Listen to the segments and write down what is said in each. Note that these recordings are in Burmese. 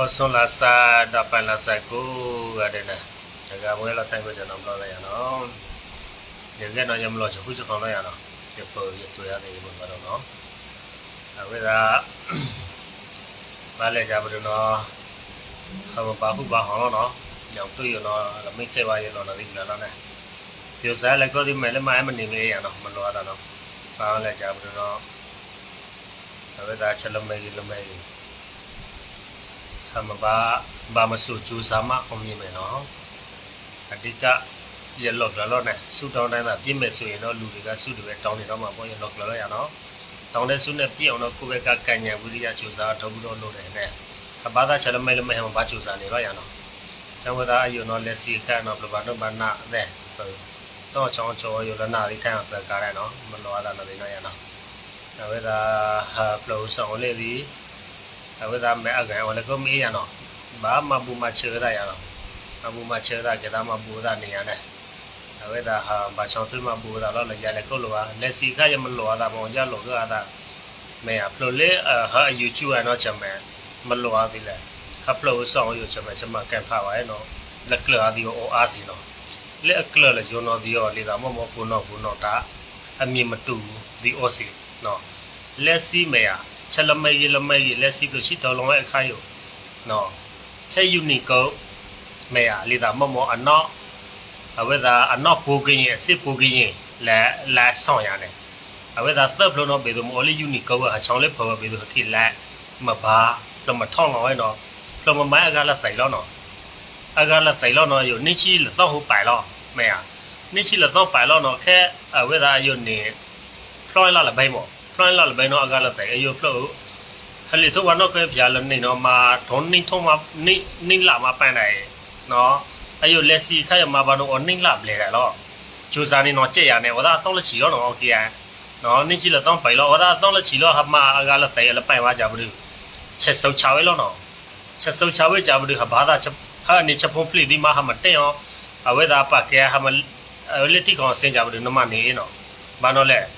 ဟောဆွန်လာစာဒပန်လာစာကိုရတယ်နာဒါကဘွဲလာတိုင်းကိုကျွန်တော်ပြောလိုက်ရအောင်ဒီကတော့ရမလို့ခုစခေါင်းလိုက်ရအောင်ဒီပေါ်ရတွေ့ရတယ်ဘုရားတော့နော်အဲဒါဘာလဲကြပါလို့နော်ဟောပါခုပါဟောင်းနော်ညောင်တွေ့ရနော်မိတ်ခဲပါရနော်ဒီကလာနဲ့ဒီစားလည်းကိုဒီမဲ့လည်းမအမနေမေးရနော်မလို့ရတာနော်ဘာလဲကြပါလို့နော်အဲဒါချက်လမဲကြီးလမဲကြီး အမဘာဘာမစုကြိုးစားမှအောင်မြင်မယ်နော်အတိကရလော့ကလော့နဲ့ဆူတောင်းတိုင်းမှာပြည့်မယ်ဆိုရင်တော့လူတွေကဆူတွေပဲတောင်းနေတော့မှာပေါ့ရလော့ကလော့ရနော်တောင်းတဲ့ဆူနဲ့ပြည့်အောင်တော့ကိုယ့်ဘက်ကကံညာဝိရိယကြိုးစားထုတ်ပြီးတော့လုပ်တယ်နဲ့အဘာသာချက်လမဲလမဲဟမဘာကြိုးစားနေတော့ရနော်သံဝဒအယုံတော့လက်စီကံတော့ဘဘာတော့ဘာနာအဲ့တော့ချောင်းချောယုံလနာလေးထိုင်အောင်ပဲကားရနော်မလောရတာလည်းနေရနော်ဒါဝဲတာဖလောဆောင်လေးလေး အဝိဒါမဲအကန်ဝလကမေးရနော်ဘာမဘူမချေရရနော်အဘူမချေရကြတာမဘူဒါနေရနဲ့အဝိဒါဟာဘာချောင်းသွမဘူဒါတော့လည်းရလေကိုလိုပါလက်စီခရမလောတာပေါ့ကြလောကတာမဲအဖလိုလေဟာယူချူရနော်ချမဲမလောသေးလေအဖလိုဆောင်ယူချမဲချမကန်ဖာပါရဲ့နော်လက်ကလာဒီအိုအားစီနော်လေအကလလေဂျွန်နော်ဒီရောလေတာမမကုနော်ကုနော်တာအမြင်မတူဒီအိုစီနော်လက်စီမဲရ ချက်လမဲရလမဲရလက်စီလို့ရှိတော်လုံးရဲ့အခါယနော်ထဲယူနီကိုမဲရလေတာမမောအနော့အဝဲသာအနော့ပူကင်းရဲ့အစစ်ပူကင်းရဲ့လဲလဲဆောင်ရတယ်အဝဲသာသပ်လို့တော့ဘေတို့မော်လီယူနီကိုအချောင်းလေးဖော်ဘေတို့ခိလဲမဘာလမထောင်းတော့ရဲ့နော်လမမဲအကလာဆိုင်လို့နော်အကလာဆိုင်လို့နော်ယနိချီလတော့ဟိုပိုင်လို့မဲရနိချီလတော့ပိုင်လို့နော်ခဲအဝဲသာယနေဖလော်လာလဘိုင်မော plan la be no aga la te yo flow hali to wa no ke bya la ni no ma don ni thong ma ni ni la ma pan dai no ayo le si kha ya ma ba no o ni la ble da lo chu sa ni no che ya ne wa da tong la chi lo no o ki ya no ni chi la tong pai lo wa da tong la chi lo ha ma aga la te la pai wa ja bu che sau cha we lo no che sau cha we ja bu ha ba da ha ni che phon pli di ma ha ma te yo a we da pa ke ha ma le ti kon sin ja bu no ma ni no ba no le အဝိဒါနလဲလေတယ်လောဝါကြဘူးနော်လက်ခွေချက်လမိုက်လ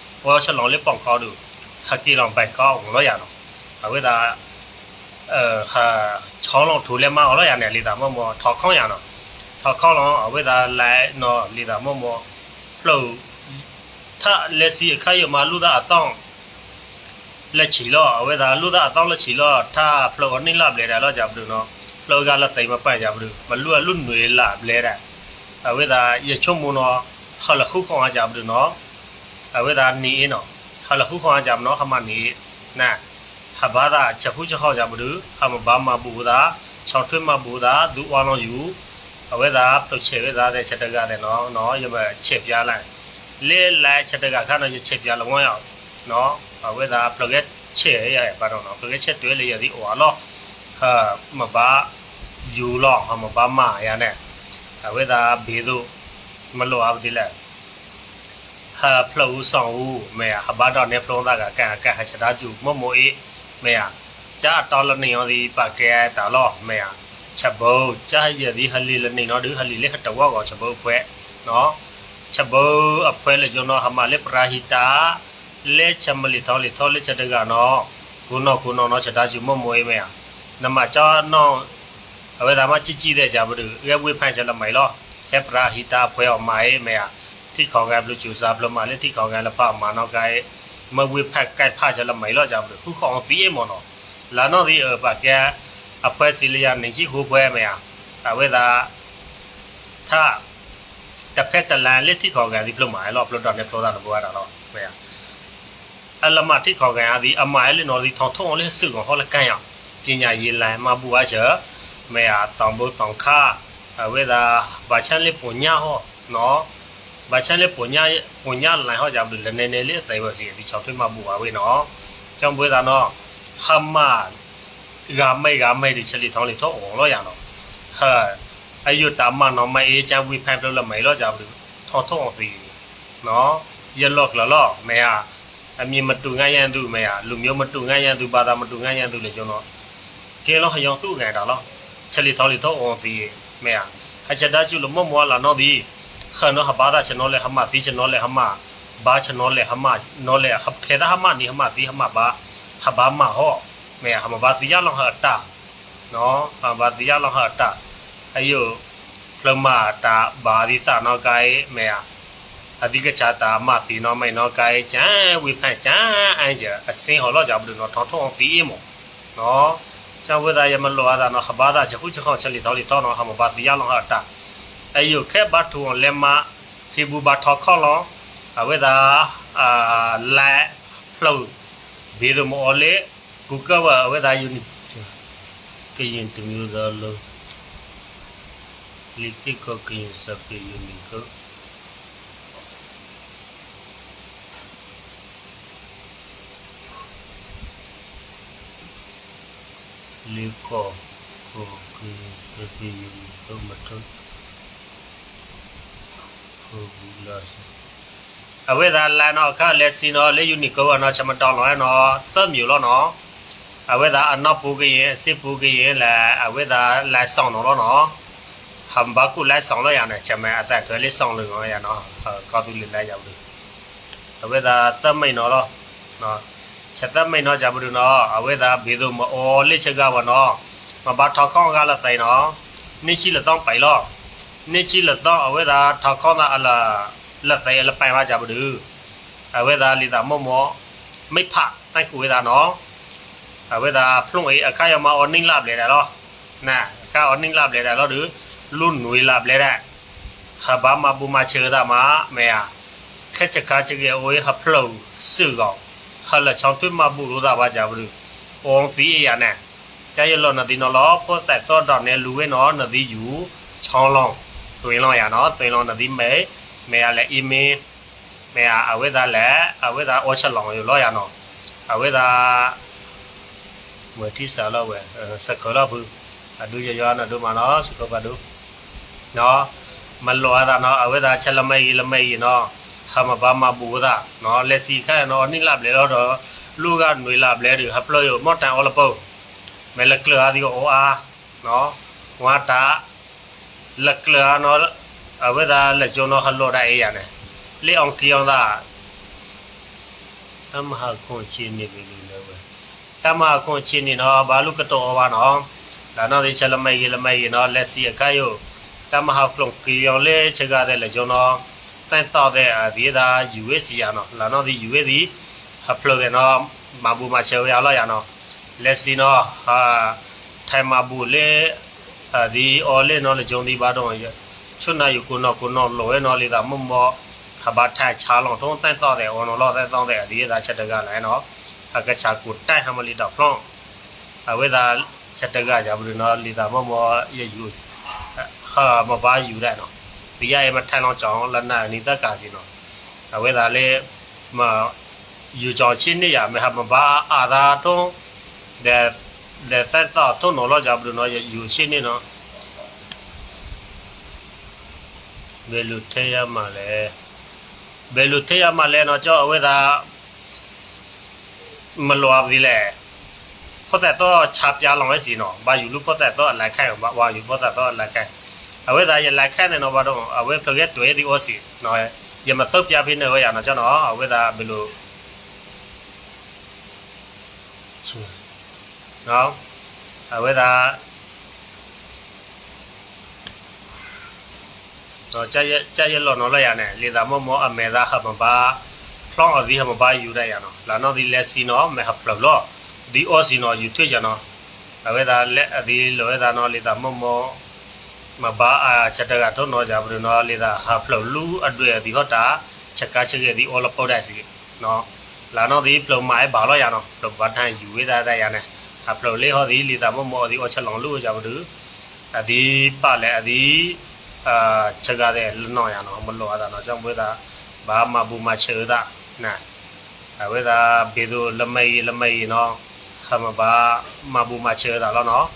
ว่าฉลองเล็บป่องเขาดูถ้าจีลองไปก็ของเราอย่างเนาะแต่เวลาเอ่อฮะช้อนลองถูเล็บมาของเราอย่างเนี่ยลีดามอมอทอเข้าอย่างเนาะทอเข้าลองเอาเวลาไล่เนาะลีดามอมอโผล่ถ้าเลสีใครอยู่มาลูกได้ต้องလက်ချီတော့အဝဲသာလူသားအတော့လက်ချီတော့ထားဖလောနိလပလဲတာတော့ကြဘူးနော်ဖလောကလက်သိမပန့်ကြဘူးမလူလူနွေလပလဲတာအဝဲသာရချုံမနော်ခလခုခေါ်ကြဘူးနော် အဝေဒာနီနော်ဟာလခုခေါ်ကြမနော်ဟမနီနာဟဘာသာချက်ခုချက်ခေါ်ကြဘူးဟမဘာမဘူသာချောင်းထွတ်မဘူသာဒူဝါလောယူအဝေဒာပလုတ်ချေဝေသာတဲ့ချက်တကတဲ့နော်နော်ရမချက်ပြလိုက်လေလိုက်ချက်တကခါနော်ချက်ပြလောင်းရောက်နော်အဝေဒာပလုတ်ချေရပါတော့နော်ပလုတ်ချက်တွဲလေရသည်ဟောလောဟာမဘာယူလောဟမဘာမရနဲ့အဝေဒာဘေတို့မလို့အပ်ဒီလဲ ဟာဖလောဆောင်ဦးမဲဟာဘာတော့နေဖလုံးသားကကန်ကန်ဟာချတာကျူမမိုအေးမဲဂျာတော်လနေရောဒီပကဲတာလောမဲချက်ဘုံဂျာရဒီဟလီလနေနော်ဒီဟလီလေခတဝါကောချက်ဘုံဖွဲနော်ချက်ဘုံအဖွဲလေကျွန်တော်ဟမလေပရာဟီတာလေချမလီထောလီထောလီချက်တကနော်ခုနော်ခုနော်နော်ချက်တာကျူမမိုအေးမဲနမချာနော်အဝေဒါမချီချီတဲ့ကြဘူးရဲဝေဖန်ချက်လမိုင်လောချက်ပရာဟီတာဖွဲအောင်မိုင်မဲ ที่เขากันบลูจูซาบลมาเลที่เขากันละพามาเนาะไกมาวิพักไกพาจะละไม่รอจาบลูผู้ของปีเอมเนาะลาเนาะที่เออปะแกอภัยศิลยาหนึ่งที่หูแปไหมอ่ะแต่เวลาถ้าแต่เพชรแต่ลานเล็ที่เขากันที่ปลมารอบปลดอนในโปรดานบัวเราเนาะไหมอ่ะအလမတိခေါ်ကန်အဒီအမိုင်လေးနော်ဒီထောင်ထုံးလေးစုကဟောလကန်ရပညာရေးလမ်းမဘူအချေမေအတောင်ဘုတောင်ခါအဝေဒါဘာချန်လေးပညာဟောနော် ဘာချန်လေပုံညာပုံညာလိုင်းဟောကြဘူးလည်းနေနေလေးအသေးပါစီဒီချောင်းထွေးမှပူပါဝေးနော်ကျောင်းပွဲသားနော်ဟမဂါမိတ်ဂါမိတ်ဒီချက်လီထောင်းလီထောအောင်လို့ရတော့ဟာအယုတာမနော်မအေးချမ်းဝိဖန်ပြလို့မေလို့ကြဘူးထောထောအောင်စီနော်ရလော့ကလော့မေဟာအမြင်မတူငန်းရန်သူမေဟာလူမျိုးမတူငန်းရန်သူဘာသာမတူငန်းရန်သူလေကျွန်တော်ကဲလို့ဟယောင်သူ့ငန်တာလို့ချက်လီထောင်းလီထောအောင်စီမေဟာအချက်သားကျလို့မမောလာနော်ဒီ ခနော်ဟဘာသာကျွန်တော်လေဟမတီကျွန်တော်လေဟမဘာကျွန်တော်လေဟမနော်လေဟခဲတာဟမနီဟမတီဟမဘာဟဘာမဟော me hama ba ti ya long ha ta no hama ba ti ya long ha ta ayo plama ta ba di ta no kai me ya အဓိကချာတာမတီနော်မိတ်နော်ကိုင်ကျန်ဝိဖန်ကျန်အန်ကြအစင်းဟောတော့ကြဘူးနော်ထောင်းထောင်းပြီးမောနော်ကျန်ဝိဒါယမလောရတာနော် ဟဘာသာချခုချခေါချက်လီတော်လီတော်နော်ဟမဘာတီရလောဟာတာအယုခဲဘတ်ထူလက်မဖီဘူဘတ်ထောက်ခေါလောအဝိဒါအာလဲဖလို့ဘီဒမောလေ Google အဝိဒါယူနီကရင်တမျိုးသားလို့လီတိကကရင်စပယူနီကို liko ko ki se pi to mato ko bulas အဝိဒါလန်တော့ခလက်စီနော်လေယူနီကောနော်ချမတော်လောနော်သတ်မြူလောနော်အဝိဒါအနောက်ပူကရင်စစ်ပူကရင်လာအဝိဒါလက်ဆောင်တော့နော်ဟမ်ဘာကုလက်ဆောင်လို့ရနေချမအသက်တွေလေးဆောင်လို့ရနော်ကောတူလေးလိုက်ရောက်လို့အဝိဒါသတ်မိန်နော်နော်ချက်သက်မိန်တော့ကြဘူးနော်အဝိဒါဘေဒုမအော်လက်ချက်ကပါနော်မဘာထောက်ခေါကလည်းတိုင်နော်နိရှိလတော့ပိုင်လော နိရှိလတော့အဝိဒါထောက်ခေါတာအလားလက်တိုင်လက်ပိုင်ပါကြဘူးအဝိဒါလီတာမောမောမိဖတိုက်ကိုဝိဒါနော်အဝိဒါဖလုံအေအခါရမအော်နင်းလပ်လေတယ်နော်နာအခါအော်နင်းလပ်လေတယ်နော်ဒီလူနွေလပ်လေတဲ့ဟာဘာမဘူမချေတာမမေယာခက်ချက်ကားချက်ကဝေးဟဖလုံစုကောင်ဟာလချောင်းသွမဘူးလို့သာပါကြဘူး။အော်ဖီရနဲ့ကျရလောနဒီနော်လောပေါ်တဲ့တော့တော့နဲ့လူဝဲနော်နဒီယူချောင်းလောင်း တွင်လောင်းရနော်တွင်လောင်းနဒီမဲမဲရလဲအီမင်းမဲရအဝဲသားလဲအဝဲသားအောချက်လောင်းရလောရနော်အဝဲသားဝတိစာလောဝဲစကလောဘူးအဒူရရနော်ဒူမနော်စကပါဒူနော်မလောရနော်အဝဲသားချက်လမဲကြီးလမဲကြီးနော်ဟာမဘာမဘူဒါနော်လက်စီခဲနော်နိလပ်လေတော့လူကຫນွေလပ်လေဒီဟပလို့မော့တန်အော်လပုမဲလကလာဒီအိုအာနော်ဝါတာ လကလာနော်အဝဒါလက်ကျော်နော်ဟလော်ဒါအေးရနေလေအောင်ကီအောင်သာအမဟာခွန်ချင်းနေပြီလို့ပဲတမဟာခွန်ချင်းနေနော်ဘာလို့ကတော့ဘာနော်ဒါနော်ဒီချက်လမိုက်ရလမိုက်ရနော်လက်စီအကယိုတမဟာဖလုံကီအောင်လေချက်ကားတဲ့လက်ကျော်နော်တန်တော့တဲ့ဒီဒါ USC ရနော်လာနော်ဒီ USC ဟပလိုတဲ့နော်မဘူမချေရလာရနော်လက်စီနော်ဟာထိုင်မဘူလေ ဒီအော်လေနော်လေဂျုံဒီဘာတော့ရချွတ်နာယူကိုနော်ကိုနော်လောရဲနော်လေဒါမမောခဘာထိုင်ချာလောတုံးတန်တော့တဲ့အော်နော်လောတန်တော့တဲ့ဒီဒါချက်တကလည်းနော်အကချာကိုတိုင်ဟမလီတော့ဖလောင်းအဝေဒါချက်တကကြဘူးနော်လီဒါမမောရယူဟာမဘာယူတဲ့နော်ဒီရရဲ့မထန်တော့ကြောင်းလက်နက်နေတက်ကာစီနော်အဝဲသာလေမယူကြောင်းချင်းနေရမဟာမဘာအာသာတုံးတဲ့ တဲ့တက်တော့တုံးနော်လောက်ကြဘူးနော်ယူချင်းနေနော်ဘယ်လိုထဲရမှာလဲဘယ်လိုထဲရမှာလဲနော်ကြောအဝဲသာမလွာဘူးလေဖတ်တော့ချာပြလောင်ရဲ့စီနော်ဘာယူလို့ဖတ်တော့အလိုက်ခိုင်ဘာယူဖတ်တော့အလိုက်ခိုင်အဝဲသားရလက်ခက်နေတော့ဘာတော့အဝဲပရက်တွေ့ဒီ OC နော်ရမတော့ပြပြနေရနော်ကျွန်တော်အဝဲသားဘယ်လို နော်အဝဲသားတော့ကြရကြရလောနော်လိုက်ရနဲ့လေသာမမောအမေသားဟမဘာဖလောင်းအဒီဟမဘာယူရရနော်လာနော်ဒီလက်စီနော်မေဟပလောဒီ OC နော်ယူထွေးကြနော်အဝဲသားလက်အဒီလောဝဲသားနော်လေသာမမောမဘာအာချက်တကတော့နော်ကြဘူးနော်လေသာဟာဖလောလူအတွေ့ဒီဟောတာချက်ကချက်ရဲ့ဒီ all about that စီနော်လာနော်ဒီဖလောမိုင်ဘာလို့ရနော်ဖလောဘာထိုင်ယူဝေးသားတဲ့ရနေ ဟာဖလောလေးဟောဒီလေသာမမောဒီအချက်လောင်လူကြဘူးအဒီပါလေအဒီအာချက်ကတဲ့လနော်ရနော်မလို့ရတာနော်ကြောင့်ဝေးသားဘာမှဘူးမချေတာနာအဝေးသားဘေဒိုလမေးလမေးနော်ဟဟာမဘာမဘူမချေတာလောနော်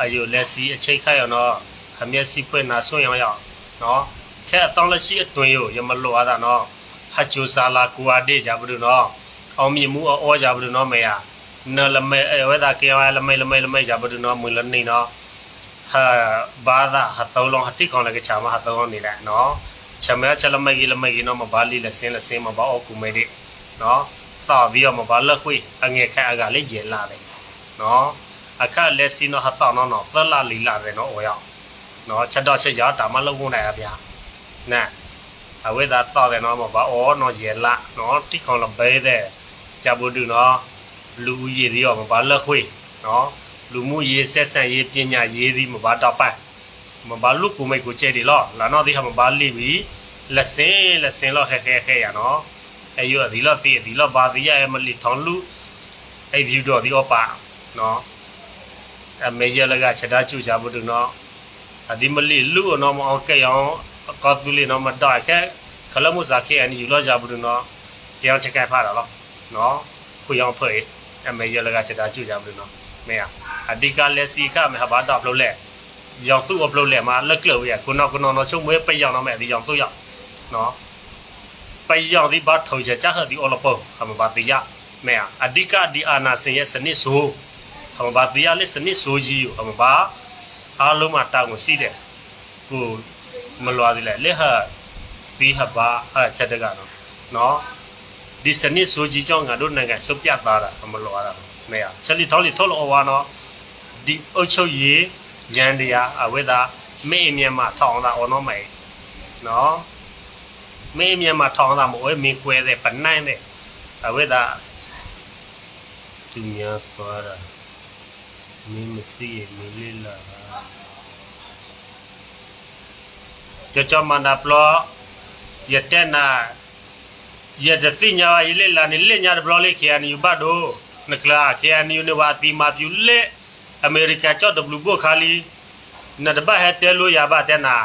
အယုလက်စီအချိတ်ခိုက်ရနော်ခမျက်စီဖွင့်နာဆွင့်ရောင်းနော်ခဲအတောင်းလက်ရှိအတွင်းယရမလို့အားတာနော်ဟချူဆာလာကူအဒေကြဘူးနော်အောင်မြင်မှုအောကြဘူးနော်မေယာ နော်လမဲအဲဝဲတာကေဝါလမဲလမဲလမဲကြဘူးနော်မွေလနေနော်ဟာဘာသာဟတောလုံးဟတိခေါန်လည်းချာမဟတောလုံးနေလဲနော်ချမဲချလမဲကြီးလမဲကြီးနော်မဘာလီလက်စင်းလက်စင်းမဘာအောကူမဲဒီနော်ต่อပြီးတော့မဘာလက်ခွေအငယ်ခက်အကလေးရေလာတယ်နော်အခက်လက်စီနော်ဟတောင်းနော်နော်သလာလီလာတယ်နော်အော်ရောက်နော်ချက်တော့ချက်ရတာမလုံးဝင်နိုင်အဗျာနဲအဝိဒါต่อတယ်နော်မဘာအော်နော်ရေလာနော်တိခေါန်လဘဲတဲ့ကြဘူးတူနော် လူဦးရေဒီရောမဘာလက်ခွေနော်လူမှုရေးဆက်ဆံရေးပညာရေးဒီမဘာတော့ပိုင်မဘာလူကူမိတ်ကိုကျဲဒီလောလာနော်ဒီဟာမဘာလိပြီလက်စင်းလက်စင်းလောခဲခဲခဲရနော်အဲယူဒီလောတီဒီလောဘာဒီယာမလီထောင်းလူအဲဒီတော့ဒီအပါနော်အမေရလကချက်တာချူချဘူးတူနော်အဒီမလီလူနော်မအောင်ကဲအောင်ကောတူလီနော်မတော့ခဲခလမှုစားခဲအန်ယူလောကြဘူးတူနော်ကြောင်ချက်ကဖားတာလောနော်ခွေအောင်ဖွဲ့ အမေရလကချက်တာချူချဘူးတူနော်မေယာအဒီကလက်စီကမဟာဘာတော့လို့လဲရောင်သူ့အပလို့လဲမှာလက်ကလို့ရခုနော်ခုနော်နော်ချုံမွေးပိတ်ရောက်တော့မဲ့ဒီရောင်သူ့ရောက်နော် ไปยองที่บัดถอยจะจะหาที่อลปอทำบาติยะแม่อดีกาดีอานาเสียสนิสูทำบาติยะเลสนิสูจีอยู่ทำบาอาลุมาตางสีเดกูมลวาดิเล ဒီစနစ်ဆိုကြီးကြောင့်ငါတို့နိုင်ငံစုပ်ပြတ်သွားတာမလို့ရတာမေရချက်လီထောက်လီထောက်လို့ဝါနော်ဒီအုတ်ချုပ်ရေးရန်တရားအဝိဒါမေအမြတ်မှာထောင်းတာအော်နော်မေနော်မေးမြန်မာထောင်းတာမဟုတ်မင်းကွဲတဲ့ပနိုင်တဲ့အဝိဒါသူများသွားတာမင်းမသိရမင်းလေးလာကြကြမန္တပလောရတဲ့နာ ရတဲ့သိညာရလေလာနေလေညာဘလောလေးခရနီဘတ်ဒိုနကလာခရနီယူနီဝါတီမာပြူလေအမေရိကချော့ဒဘလူဘိုခါလီနဒဘဟဲတဲလိုရပါတဲ့နာ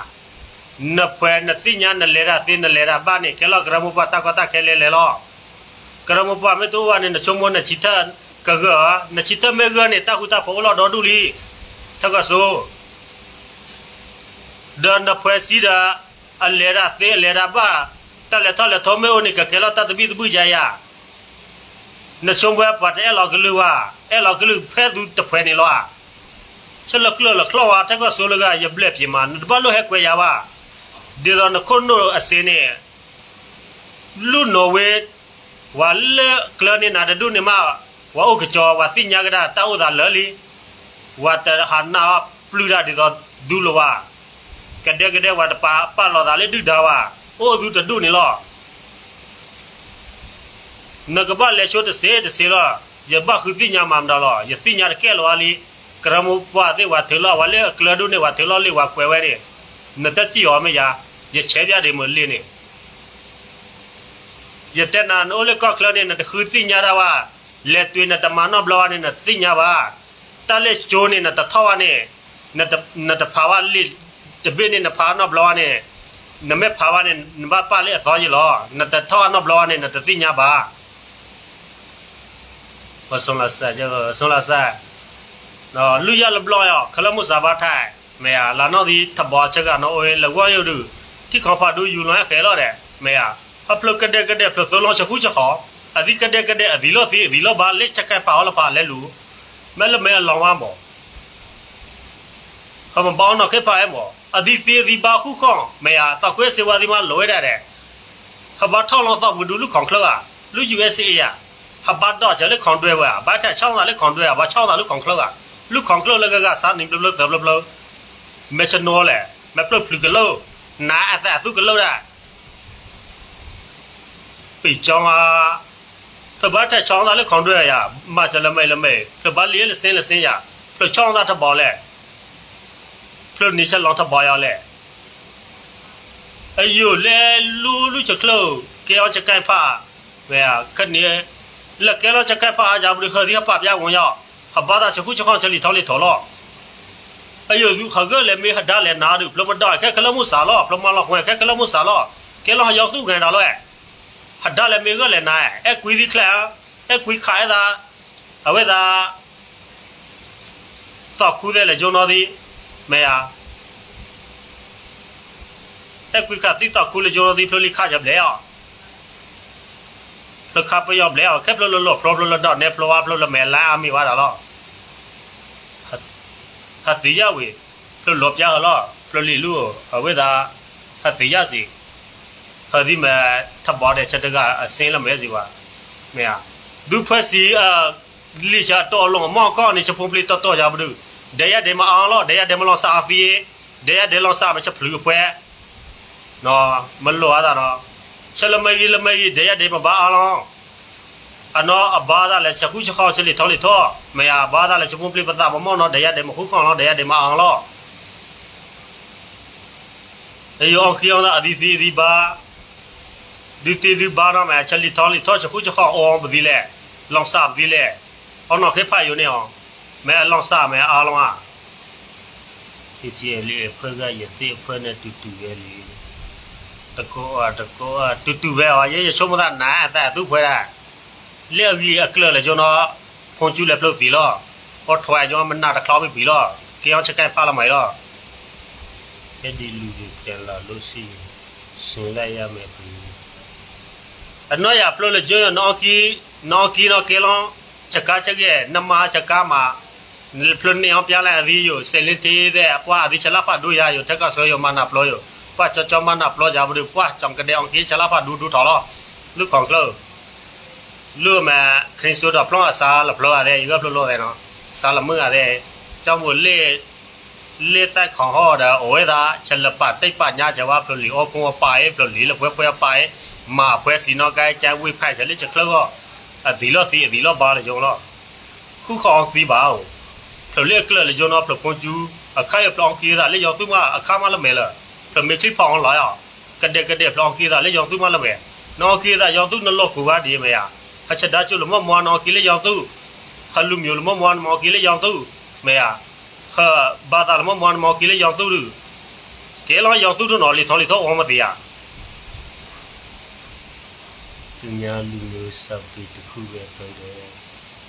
နပွဲနတိညာနလေရာတင်နလေရာဘာနေ ကလောဂရမပတာကတာခဲလေလေလောဂရမပမေတူဝါနေနချုံမနချီတာကဂနချီတာမေဂနေတာကုတာပေါ်လောဒေါ်ဒူလီတကဆိုဒန်နပွဲစီရာအလေရာသေလေရာဘာတလေတလေထောမေအိုနေကကလောတတပိတပူကြယာနချုံပွဲပတ်အဲလောကလူဝါအဲလောကလူဖဲသူတဖွဲနေလောချက်လကလလကလောဝါတကဆိုလက ရဘလက်ပြမနဘလောဟဲကွေယာဝါဒီတော့နခုနိုအစင်းနဲ့လူနော်ဝဲဝါလကလနေနာဒုနေမဝါဥကကြောဝါတိညာကတာတောက်တာလလီဝါတဟာနာပလူရာဒီတော့ဒူလဝါကတဲ့ကတဲ့ဝါတပါပါလော်တာလေဒုဒါဝါအိုဒုတဒုနေလောနကဘလေချိုတစေတစေလောယဘခုတိညာမမ်ဒါလောယတိညာကဲလောလီကရမုပွားတဲ့ဝါထေလောဝါလေကလဒုနေဝါထေလောလေဝါကွယ်ဝဲတဲ့နတကြည့်ရောမရရချဲပြတယ်မလင်းနေရတဲ့နာနိုလေကောက်ခလနေနတခူတိညာရာဝလက်တွင်နတမနောဘလောနေနတိညာပါတလက်ကျိုးနေနတထောဝနေနတနတဖာဝလိတပိနေနဖာနောဘလောနေ နမေဖာဝနေနဘပါလေအသောကြီးလောနတထောနောဘလောနေနတတိညာပါဟောဆုံးလာစားကြဆုံးလာစားနော်လူရလဘလောရခလမှုစာပါထိုင်မေယာလာနော်ဒီထဘောချက်ကနော်အိုလကွာယုဒုတိခေါဖာဒူယူလွန်ခဲလောတဲ့မေယာအပလကတဲ့ကတဲ့ပလသလုံးချခုချခေါအဒီကတဲ့ကတဲ့အဒီလောသီအဒီလောဘာလက်ချက်ကပါလပါလဲလူမဲလမဲလောင်းဝမ်းပေါ့ဟမပေါင်းတော့ခေပါအဲမော အဒီသေးဒီပါခုခေါမေယာတော့ခွဲစေဝါဒီမှာလွဲတဲ့တဲ့ဟဘာထောင်းလို့တော့ဘူးလူခေါင်ခလာလူ USA ရဟဘာတော့ကျလေခေါင်တွဲဝါဘာထက်ချောင်းတာလေခေါင်တွဲဘာချောင်းတာလူခေါင်ခလာလူခေါင်ခလာလည်းကစားနေဘလဘလဘလမချနောလေမပလပလကလောနာအသသူကလောတာပိကြောင်းအားတပတ်ထချောင်းသားလည်းခေါင်းတွေ့ရမချလမဲလမဲတပတ်လေးလည်းစင်းလည်းစင်းရပချောင်းသားတပေါ်လဲ ပလနေချက်လောင်းတပေါ်ရလဲအယိုလဲလူလူချကလောကဲအောင်ချကိုင်ဖာဝဲခက်နေလက်ကဲလောချကိုင်ဖာအကြဘူးခရီးပပြဝင်ရဟဘာသာချခုချခေါချလီထောင်းလီထော်လော ayo du khaga le me hada le na du plom da khe khala mu sa lo plom lo hwe khe khala mu sa lo ke lo yok tu gan da lo hada le me ga le na e kwi di kla e kwi khai da အဝိဒါတော့ခုတဲ့လေဂျွန်တော်ဒီ မေယာတက်ကွကတိတော့ခုလေဂျွန်တော်ဒီဖလိုလီခါကြဘလေအောလခါပယောဘလေအောကက်ပလိုလို problem တော့ ne ဖလိုအဖလိုလမဲလာအမီဝါတာလောဟာတိယဝေဖလိုလောပြာလောဖလိုလီလူအဝိဒါဟာတိယစီဟာဒီမဲထပ်ပေါ်တဲ့ချက်တကအစင်းလမဲစီပါမေယာဒုဖက်စီအလိ ချာတော်လုံးမောကောနေချဖုန်ပလီတော်တော်ကြဘူးဒရဒေမအောင်လို့ဒရဒေမလို့စာဖီဒရဒေလို့စာမချက်ဖလူဖွဲနော်မလို့ရတာနော်ချက်လမကြီးလမကြီးဒရဒေမဘာအောင်လို့အနော်အဘာသာလည်းချက်ခုချက်ခေါချက်လီထောင်းလီထောမရဘာသာလည်းချက်ဖုန်ပလီပတာမမောနော်ဒရဒေမခုခေါလို့ဒရဒေမအောင်လို့အေယောကီယောအဒီဒီဒီဘာဒီတီဒီဘာနာမချက်လီထောင်းလီထောချက်ခုချက်ခေါအောင်ပဒီလေလောင်စာပဒီလေအောင်နော်ခေဖာယူနေအောင် မဲအလောက်စမဲအားလုံးอ่ะဒီကြည့်လေဖွဲ့ကရတိအဖွဲ့နဲ့တူတူရဲ့လေတကောအတကောအတူတူပဲဟာရေချုံမသားနာအသက်သူဖွဲ့တာလက်ကြီးအကလလေကျွန်တော်ဖုန်ကျူလေပလုတ်ပြီလောဟောထွာကျွန်တော်မနာတခေါပြီလောကြောင်ချက်ကန်ဖလာမိုင်လောအဲ့ဒီလူတွေပြန်လာလို့ရှိရှင်လိုက်ရမယ်ပြီအနော်ရပလုတ်လေကျွန်တော်နော်ကီနော်ကီနော်ကေလောချက်ကချက်ရဲ့နမချက်ကမှာ plone on piala rio selete de kwa di chala pa du ya yo ta ka so yo mana plo yo pa cho cho mana plo ja bu pa chong ka de on ki chala pa du du tho lo lu kong klo lu ma khin so da plo sa la plo a de yo plo lo de no sa la mu a de trong bu le le ta khong ho da o we da chala pa tai pa nya ja wa plo li o ko pa e plo li la pwe pwe pa e ma pwe si no ka cha wi phai cha le cha klo go a di lo ti a di lo ba le jong lo khu kho ti ba o ဖလေကလလေ ကျွန်တော်ဖလပွန်ကျူအခါရပလောင်ကြီးတာလေရောက်သူမအခါမလမဲလားဖမေခိဖောင်းလာရကတဲ့ကတဲ့ပလောင်ကြီးတာလေရောက်သူမလမဲနော်ကြီးတာရောက်သူနလော့ကူပါဒီမရအချက်ဒါကျွလမမွာနော်ကြီးလေရောက်သူဟလူမျိုးလမမွာမော်ကြီးလေရောက်သူမရဟာဘာသာလမမွာမော်ကြီးလေရောက်သူကဲလောရောက်သူနော်လေထော်လေထော်ဝမတရားသူများလူမျိုးစပ်ပြီးတခုပဲပြောတယ်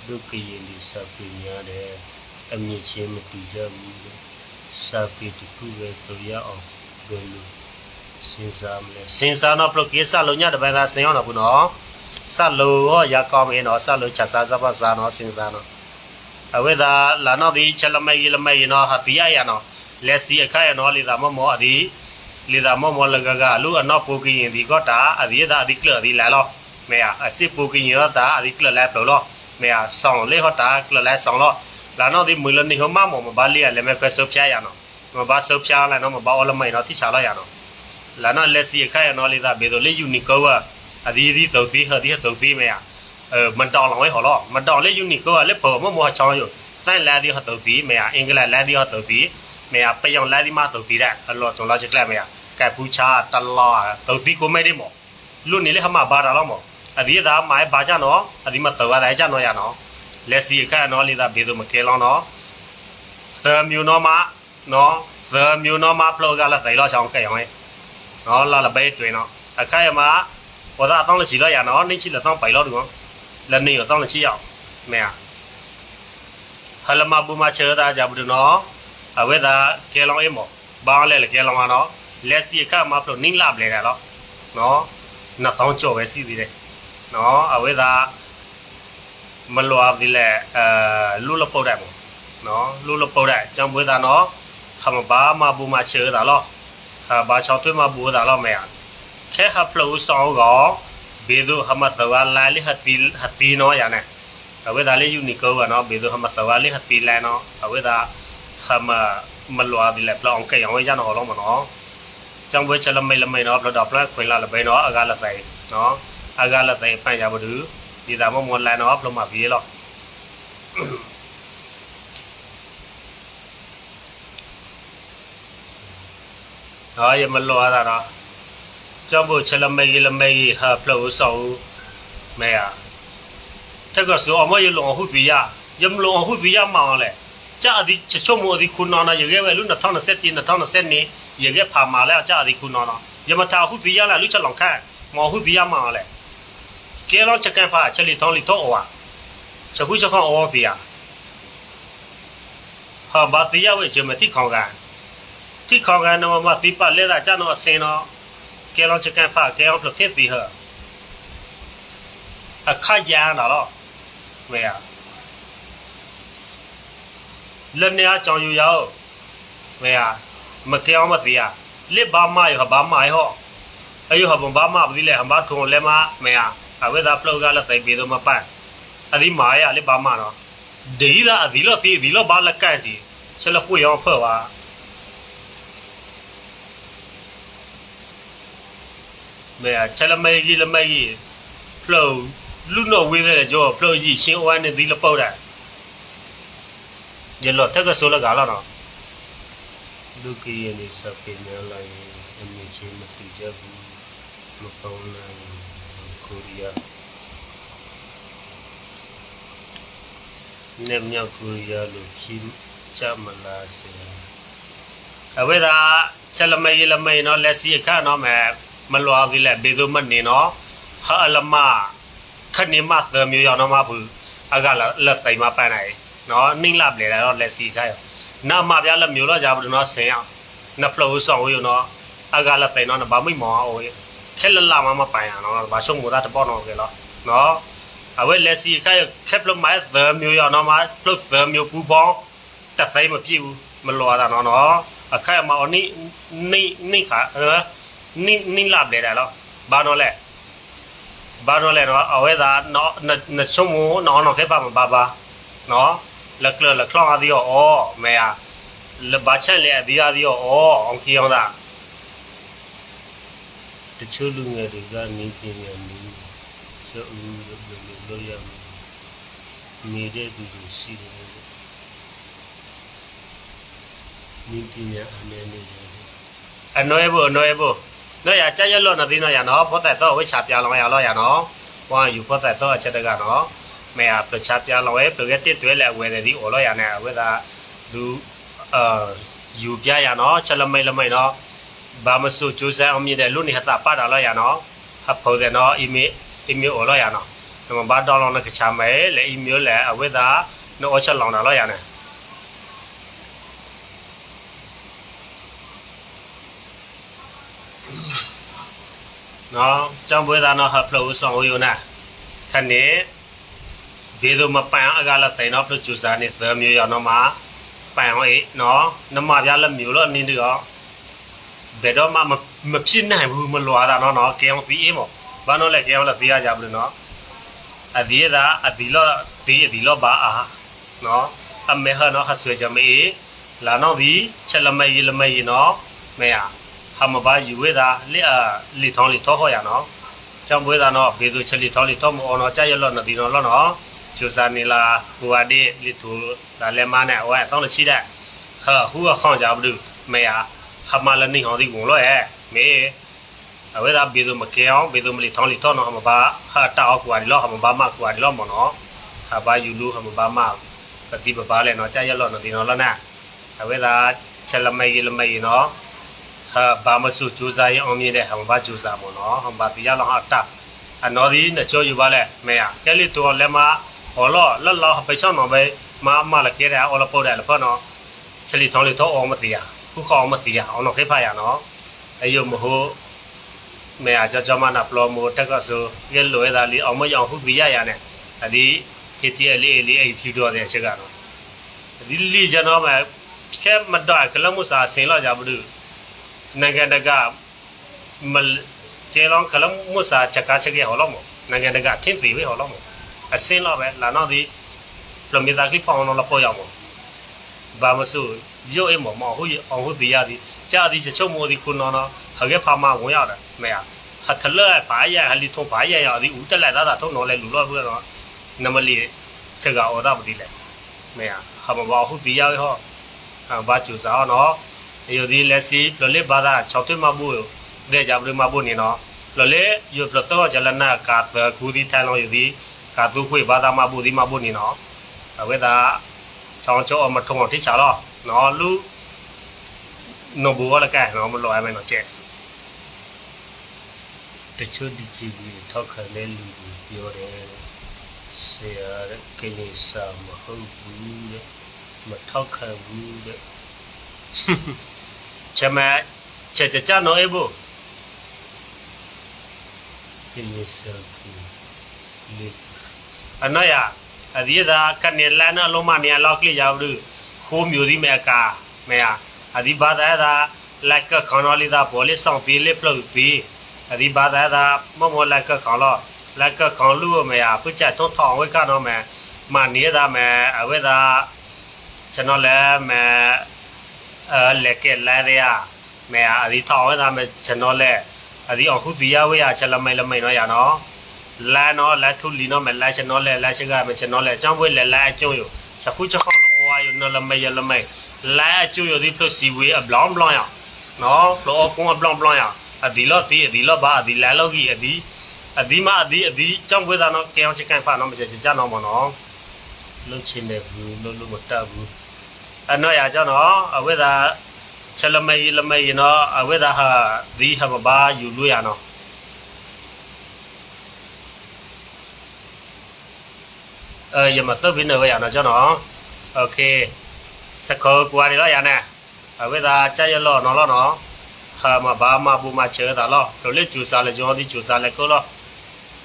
ဒုက္ခရင်ဒီစပ်ပြီးများတယ် အမြင့်ချင်းမတူကြဘူးစာပေတခုပဲတို့ရအောင်ဘယ်လိုစဉ်းစားမလဲစဉ်းစားတော့ပလကေစာလုံးညတပန်းသာဆင်အောင်တော့ဘူးနော်စလို့ဟောရကောင်းမင်းတော့စလို့ချက်စားစပါစားနော်စဉ်းစားနော်အဝိဒါလာနော်ဒီချက်လမဲရလမဲရနော်ဟာတိယရနော်လက်စီအခါရနော်လေသာမမောအဒီလေသာမမောလကကလူအနော်ပူကရင်ဒီကောတာအဒီဒါအဒီကလဒီလာလောမေအစစ်ပူကရင်ရတာအဒီကလလဲပလောမေဆောင်းလေဟောတာကလလဲဆောင်းလော လာနော်ဒီမွေလနေဟမမောမဘာလီရလည်းမဖက်ဆောဖျားရနော်မဘာဆောဖျားလာနော်မဘာအလမိုင်နော်တိချလာရနော်လာနော်လက်စီခိုင်နော်လေသာဘေတို့လေယူနီကောအဒီဒီသုတ်သီးဟဒီသုတ်သီးမရအဲမတောင်းလောင်းဝဲဟောလောမတောင်းလေယူနီကောလေဖော်မမောချောင်းယစိုင်းလာဒီဟသုတ်သီးမရအင်္ဂလလာဒီဟသုတ်သီးမရပယောင်လာဒီမသုတ်သီးတဲ့အလောတော်လာချက်ကလမရကပူချာတလာသုတ်သီးကိုမဲဒီမောလူနေလေဟမဘာတာလောမောအဒီဒါမိုင်ဘာကြနော်အဒီမတော်ရကြနော်ရနော် လက်စီခန့်နော်လေးသာဘေးသူမကဲလောင်းနော်သမျိုးနော်မနော်သမျိုးနော်မပလောကလာသိလောချောင်းကဲအောင်နော်လာလပဲတွင်နော်အခါရမှာဝဒတောင်းလက်စီလောရနော်နှိချိလတောင်းပိုင်လောတူနော်လက်နေတောင်းလက်စီရောက်မဲဟလမဘူမချေတာကြဘူးနော်အဝဲတာကဲလောင်းအေးမောဘာလဲလေကဲလောင်းနော်လက်စီအခါမှာပလောနင်းလာပလဲတာနော်နော်နှစ်တောင်းကြော်ပဲစီသေးတယ်နော်အဝဲတာ မလွာဒီလေအဲလူလပုတ်တယ်နော်လူလပုတ်တယ်ကြောင့်ဘွေးတာနော်ခမဘာမဘူမချေတာလောဟာဘာချောသွေးမဘူတာလောမဲခဲဟပလို့ဆောင်းကောဘေဒုဟမတ်ဝါလာလိဟတီဟတီနော်ရနဲ့အဝေဒါလေးယူနီကောကနော်ဘေဒုဟမတ်ဝါလိဟတီလဲနော်အဝေဒါဟမမလွာဒီလေပလောင်ကဲအောင်ရနော်လောမနော်ကြောင့်ဘွေးချလမိလမိနော်ပလတော့ပလခွင်လာလပဲနော်အကားလပဲနော်အကားလပဲပန်ရဘူးဒီသာမမလန်တော့ဖလမပြေလောဟာယမလောရတာကြောင့်ဘ ချလမေကြီးလမေကြီးဟာဖလို့ဆောက်မဲရတက်ကဆိုအမရလုံဟုတ်ပြီရယမလုံဟုတ်ပြီရမောင်းလဲကြာဒီချချုံမိုဒီခုနာနာရခဲ့ပဲလူ2020 2020နေရခဲ့ဖာမာလဲကြာဒီခုနာနာယမတာဟုတ်ပြီရလားလူချက်လောင်ခန့်မော်ဟုတ်ပြီရမောင်းလဲ ကဲလောချက်ကန်ဖာချက်လီတောင်းလီတော့ဝါချက်ခုချက်ခေါအောပြရဟာဘာတရားဝဲချင်မတိခေါကန်တိခေါကန်တော့မတိပတ်လဲတာကျွန်တော်အစင်တော့ကဲလောချကန်ဖကဲအောင်ပလက်တီဟအခါရန်တော့ဝဲရလက်နေအကြောင်းယူရောက်ဝဲရမကဲအောင်မတိရလက်ဘာမရဘာမရဟောအယုဟဘဘာမပဒီလေဟဘာထုံလဲမမေယ အဝဲသာပလောက်ကလည်းတိုင်ပြီးတော့မပတ်အဒီမာရလေဘာမနော်ဒေးသာအဒီလောတီဒီလောဘာလက်ကန့်စီချက်လပွေရောဖွဲ့ပါမေယချက်လမေကြီးလမေကြီးဖလောလူနော်ဝေးတဲ့ကြောဖလောကြီးရှင်းဝမ်းနေဒီလပုတ်တာရလောတက်ကဆိုလကလာနော်လူကြီးရနေစပင်းရလိုက်အမြင့်ချင်းမတိကြဘူးမပေါင်းနိုင် ကိုရီးယားနေမြောက်ကိုရီးယားလို့ကြီးကြမလားစေအဝေသာချက်လမေးလမေးနော်လက်စီအခါနော်မဲမလွာဘူးလေဘေဒုမနေနော်ဟာအလမခဏမသမျိုးရောက်တော့မဘူးအကလက်ဆိုင်မပန်းနိုင်နော်နှင်းလပ်လေတော့လက်စီခါရနာမပြလက်မျိုးတော့ကြဘူးနော်ဆင်အောင်နဖလို့ဆောင်ဝေနော်အကလက်ဆိုင်နော်ဘာမိမောအောင် ခဲလလာမမပိုင်ရနော်ဘာရှုံးမတာတပေါ်နော်ကေလောနော်အဝဲလက်စီခိုင်ခက်ပလမိုက်သမျိုးရနော်မပလုတ်သမျိုးပူပေါင်းတသိမပြည့်ဘူးမလောတာနော်နော်အခိုင်မအနိနိနိခါနိနိလာလေတယ်လောဘာနော်လဲဘာနော်လဲနော်အဝဲသာနော်နချုံမနော်နော်ခဲပါမဘာဘာနော်လက်လလက်ခေါအဒီယောအော်မေယာလဘာချက်လေအဒီအဒီယောအော်အောင်ကီအောင်သား တချို့လူငယ်တွေကနေပညာနည်းဆိုဦးလို့လို့ရမယ်နေတဲ့သူတွေရှိတယ်နည်းပညာအနေနဲ့အနွယ်ဖို့အနွယ်ဖို့တော့ရကြရလို့နော်ဒီနော်ရနော်ဖောတဲ့တော့ဝိချာပြလောင်းရလို့ရနော်ဝါယူဖောတဲ့တော့အချက်တကနော်မဲအပချာပြလောင်းရဲ့ပရက်တစ်တွဲလဲဝယ်တယ်ဒီအော်လို့ရနေဝဲတာလူအာယူပြရနော်ချက်လမိတ်လမိတ်နော် ဘာမဆိုကြိုးစားအောင်မြင်တယ်လူနေဟတာပါတာလို့ရနော်ဟဖို့တယ်နော်အီမေးအီမေးအော်လို့ရနော်နမဘာဒေါ်လောင်းနဲ့ချာမဲလေအီမေးလေအဝဲတာနော်ချက်လောင်းတာလို့ရနေနော်ကြောင်ပွဲသားနော်ဟဖလို့ဆောင်ယူနာခဏနေဒီလိုမပန်အကလာတိုင်တော့ပြချူစားနေသမျိုးရနော်မှာပန်ဟေးနော်နမပြလက်မျိုးလို့နင်းတော့ ဘယ်တော့မှမဖြစ်နိုင်ဘူးမလွာတာနော်နော်ကဲအောင်ပြီးအေးမို့ဘာလို့လဲကဲအောင်လက်ပြီးရကြဘူးနော်အဒီဒါအဒီလောဒီအဒီလောဘာအာနော်အမေဟနော်ဟဆွေချမေလာနော်ဒီချက်လမေလမေနော်မေယာဟာမဘာယူဝေတာလိအလီထောင်းလီထောဟောရနော်ကြောင့်ဘွေးတာနော်ဘေသူချက်လီထောင်းလီထောမအော်နော်ကြာရလော့နော်ဒီနော်လော့နော်ကျူစာနီလာဘူဝဒီလီတူလာလဲမနဲ့ဝဲတောင်းလချိတဲ့ဟာဟူခေါန်ကြဘူးမေယာ ဟာမလနေဟောဒီကုံလောရဲ့မေအဝဲတာဘေသူမကဲအောင်ဘေသူမလီထောင်းလီထောနော်ဟာမဘာဟာတာအောက်ကွာဒီလော့ဟာမဘာမကွာဒီလော့မနော်ဟာဘာယူလူဟာမဘာမပတိပပါလဲနော်ကြာရလော့နော်ဒီနော်လော့နာအဝဲတာချက်လမေလမေနော်ဟာဘာမစုကြိုးစားရင်အောင်မြင်တဲ့ဟမ်ဘာကြိုးစားမို့နော်ဟမ်ဘာတရားလောဟာတာအနော်ဒီနချိုယူပါလေမေယကဲလီတော်လက်မဟောလောလလောပဲချောင်းတော့ပဲမမလကဲတဲ့အော်လပို့တယ်လဖနော်ချလီထောင်းလီထောအောင်မတရား ခုခေါအောင်မတရားအောင်တော့ခေဖာရနော်အယုမဟုတ်မေယကြောကြောမနာပလောမိုတက်ကဆိုရဲလွယ်တာလီအောင်မရောင်ဟုတ်ပြရရနဲ့အဒီခေတီအလေးလေးအဲ့ဖြူတော့တဲ့အချက်ကတော့ဒီလီကျွန်တော်မဲ့ခဲမတော့ကလမှုစာဆင်လာကြဘူးနိုင်ငံတကာမကျေလောင်းကလမှုစာချက်ကားချက်ရဟောလို့မနိုင်ငံတကာထင်းသေးပဲဟောလို့မအစင်းတော့ပဲလာတော့ဒီပလမီတာကလီဖောင်းတော့ပေါ်ရမ ဘာမဆိုရုပ်အိမ်မမဟုတ်အောင်ဟုတ်တရားဒီကြာဒီချက်ချုံမို့ဒီခုနော်နော်ဟကဲဖာမဝင်ရတယ်မေယာဟထလဲဘာရဟလီထုံဘာရရဒီဦးတက်လိုက်တာထုံတော့လဲလူတော့ဘူးတော့နမလီချက်ကအော်တာမသိလဲမေယာဟာမဘာဟုတ်တရားဟောဘာကျူစားနော် yo di lesi lole bada chawte mabu de jabre mabu ni no lole yo ploto jalana ka khu di than lo yo di ka tu khwe bada mabu di mabu ni no awe da chawng cho ma thong ti cha lo no lu no bu la ka no mo lo ai me no che တချို့ဒီကြည့်ပြီးထောက်ခံတဲ့လူတွေပြောတယ်ဆရာတဲ့ကိလေသာမဟုတ်ဘူးတဲ့မထောက်ခံဘူးတဲ့ချက်မချက်ကြကြနော်အေးဘူးကိလေသာကိုလေအနော်ရ အဒီဒါကနေလန်အလုံးမနေလောက်ကလေးရောက်လို့ခိုးမျိုးဒီမဲ့ကာမဲအဒီဘာသာဒါလက်ကခေါနော်လေးဒါပေါ်လေးဆောင်ပြေးလေးပလုတ်ပြီးအဒီဘာသာဒါမမောလက်ကခေါလောလက်ကခေါလူမဲအပုချက်ထုံးထောင်ဝဲကတော့မဲမနေတာမဲအဝဲဒါကျွန်တော်လည်းမဲအဲလက်ကလာရမဲအဒီထောင်ဝဲဒါမဲကျွန်တော်လည်းအဒီအခုဒီရဝဲရချက်လမိတ်လမိတ်နော်ရနော် လာနော်လာထုလီနော်မလာချနော်လဲလာချကမချနော်လဲအကြောင်းပွဲလဲလာအကျုံးယချက်ခုချက်ခေါလောဝါယနော်လမေယလမေလာအကျုံးယဒီပလစီဝေအဘလောင်းဘလောင်းရနော်လောကုန်းအဘလောင်းဘလောင်းရအဒီလောဒီအဒီလောဘာအဒီလာလောကြီးအဒီအဒီမအဒီအဒီအကြောင်းပွဲသားနော်ကဲအောင်ချကန်ဖာနော်မချက်ချကြနော်မနော်လုံးချင်းနေဘူးလုံးလုံးမတဘူးအနော်ရကြောနော်အဝဲသာချက်လမေလမေနော်အဝဲသာဟာဒီဟာဘာယူလို့ရနော် ờ giờ mà tôi biết nữa vậy nó cho nó ok sẽ có qua đi đó vậy nè ở bây giờ chạy lo nó lo nó hà mà ba mà bu mà chơi đó lo rồi lấy chủ sa là cho đi chủ sa là cô lo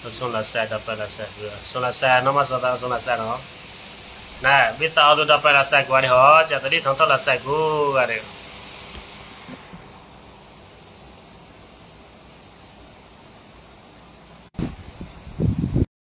nó xuống là xe đập là xe xuống là xe nó mà sao ta xuống là xe nó nè biết tao tôi đập là xe qua đi họ chả tới đi thằng tao là xe cô à đấy